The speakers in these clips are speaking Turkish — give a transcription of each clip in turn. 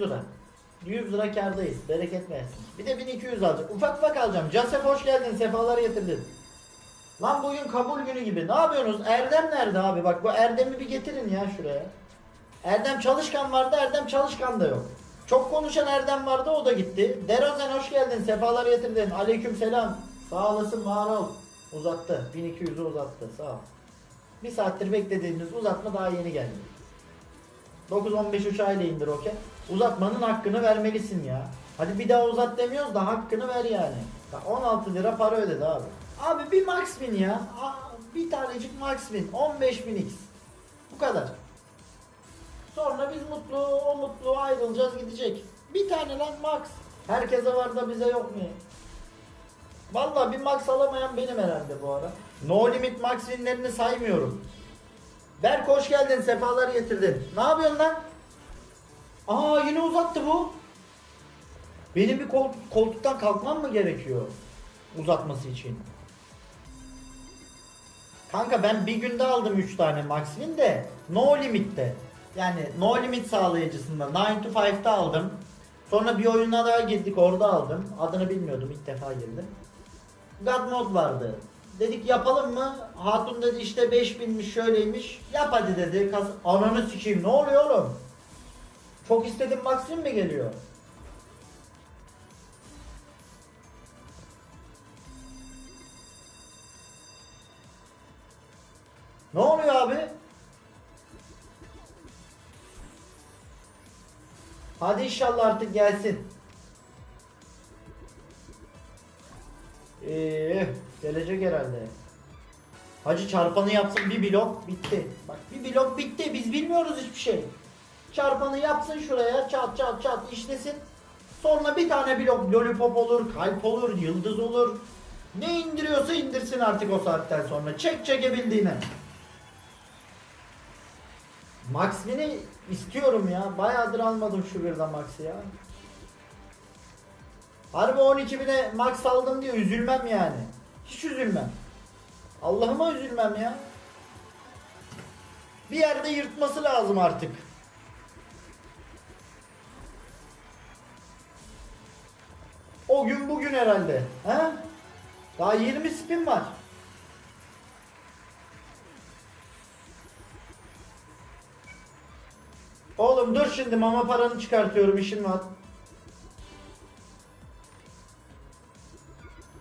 100 lira. 100 lira kardayız. Bereket versin. Bir de 1200 alacağım. Ufak ufak alacağım. Casef hoş geldin. Sefalar getirdin. Lan bugün kabul günü gibi. Ne yapıyorsunuz? Erdem nerede abi? Bak bu Erdem'i bir getirin ya şuraya. Erdem Çalışkan vardı. Erdem Çalışkan da yok. Çok konuşan Erdem vardı. O da gitti. Derozen hoş geldin. Sefalar getirdin. Aleyküm selam. Sağ olasın. Var ol. Uzattı. 1200'ü uzattı. Sağ ol. Bir saattir beklediğimiz uzatma daha yeni geldi. 9-15 uçağıyla indir okey. Uzatmanın hakkını vermelisin ya. Hadi bir daha uzat demiyoruz da hakkını ver yani. Bak 16 lira para ödedi abi. Abi bir max win ya. Bir tanecik max win. 15 bin x. Bu kadar. Sonra biz mutlu, o mutlu ayrılacağız gidecek. Bir tane lan max. Herkese var da bize yok mu? Vallahi bir max alamayan benim herhalde bu ara. No limit max winlerini saymıyorum. Berk hoş geldin, sefalar getirdin. Ne yapıyorsun lan? Aa yine uzattı bu. Benim bir kol- koltuktan kalkmam mı gerekiyor uzatması için? Kanka ben bir günde aldım 3 tane Maxwin de no limit'te. Yani no limit sağlayıcısında 9 to 5'te aldım. Sonra bir oyuna daha girdik orada aldım. Adını bilmiyordum ilk defa girdim. God Mode vardı. Dedik yapalım mı? Hatun dedi işte 5000'miş şöyleymiş. Yap hadi dedi. Kas Ananı sikeyim ne oluyor oğlum? Çok istedim Maxim mi geliyor? Ne oluyor abi? Hadi inşallah artık gelsin. Ee, gelecek herhalde. Hacı çarpanı yapsın bir blok bitti. Bak bir blok bitti biz bilmiyoruz hiçbir şey. Çarpanı yapsın şuraya çat çat çat işlesin. Sonra bir tane blok lollipop olur, kalp olur, yıldız olur. Ne indiriyorsa indirsin artık o saatten sonra. Çek çekebildiğine. Max Win'i istiyorum ya. Bayağıdır almadım şu birden Max'i ya. Harbi 12 bine Max aldım diye üzülmem yani. Hiç üzülmem. Allah'ıma üzülmem ya. Bir yerde yırtması lazım artık. O gün bugün herhalde. He? Daha 20 spin var. Oğlum dur şimdi mama paranı çıkartıyorum işin var.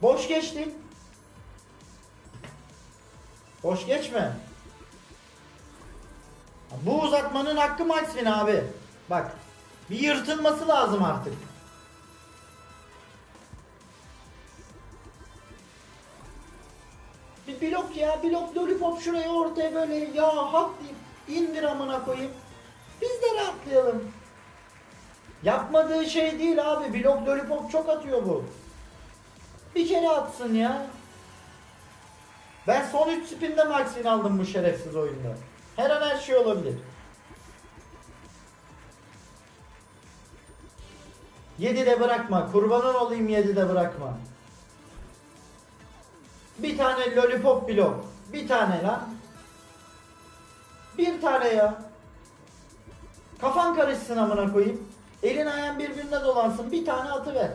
Boş geçtin. Boş geçme. Bu uzatmanın hakkı Maxwin abi. Bak. Bir yırtılması lazım artık. Bir blok ya blok lollipop şuraya ortaya böyle ya hak deyip indir amına koyayım. Biz de rahatlayalım. Yapmadığı şey değil abi. Blok lollipop çok atıyor bu. Bir kere atsın ya. Ben son 3 spinde Maxwin aldım bu şerefsiz oyunda. Her an her şey olabilir. 7'de bırakma. Kurbanın olayım 7'de bırakma. Bir tane lollipop blok. Bir tane lan. Bir tane ya. Kafan karışsın amına koyayım. Elin ayağın birbirine dolansın. Bir tane atıver.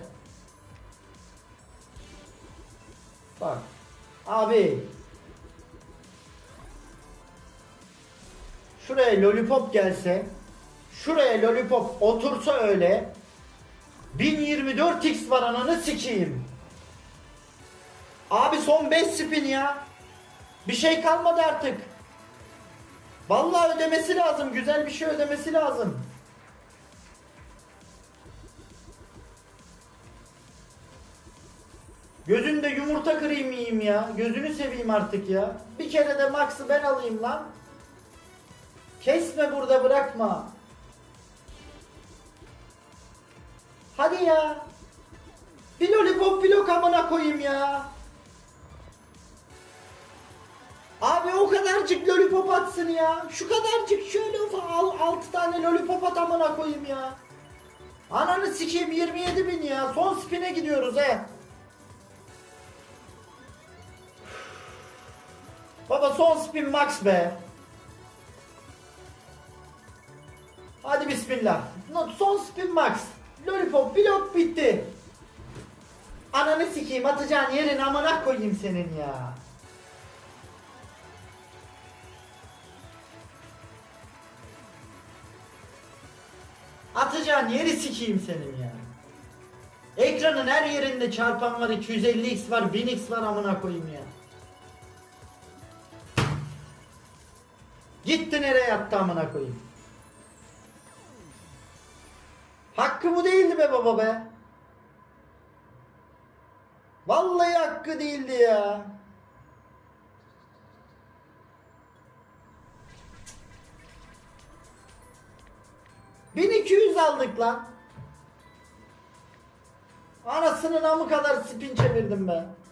Bak. Abi. Şuraya lollipop gelse. Şuraya lollipop otursa öyle. 1024x var ananı sikeyim. Abi son 5 spin ya. Bir şey kalmadı artık. Vallahi ödemesi lazım. Güzel bir şey ödemesi lazım. Gözünde yumurta kırayım yiyeyim ya. Gözünü seveyim artık ya. Bir kere de Max'ı ben alayım lan. Kesme burada bırakma. Hadi ya. Bir lollipop blok amına koyayım ya. Abi o kadarcık lollipop atsın ya. Şu kadarcık şöyle al, 6 tane lollipop at amına koyayım ya. Ananı sikeyim 27 bin ya. Son spine gidiyoruz he. Baba son spin max be. Hadi bismillah. Son spin Max. Lollipop blok bitti. Ananı sikeyim atacağın yerin amına koyayım senin ya. Atacağın yeri sikeyim senin ya. Ekranın her yerinde çarpan var, 250x var, 1000x var amına koyayım ya. Gitti nereye yattı amına koyayım. Hakkı bu değildi be baba be. Vallahi hakkı değildi ya. Bin iki yüz aldık lan. Anasının amı kadar spin çevirdim ben.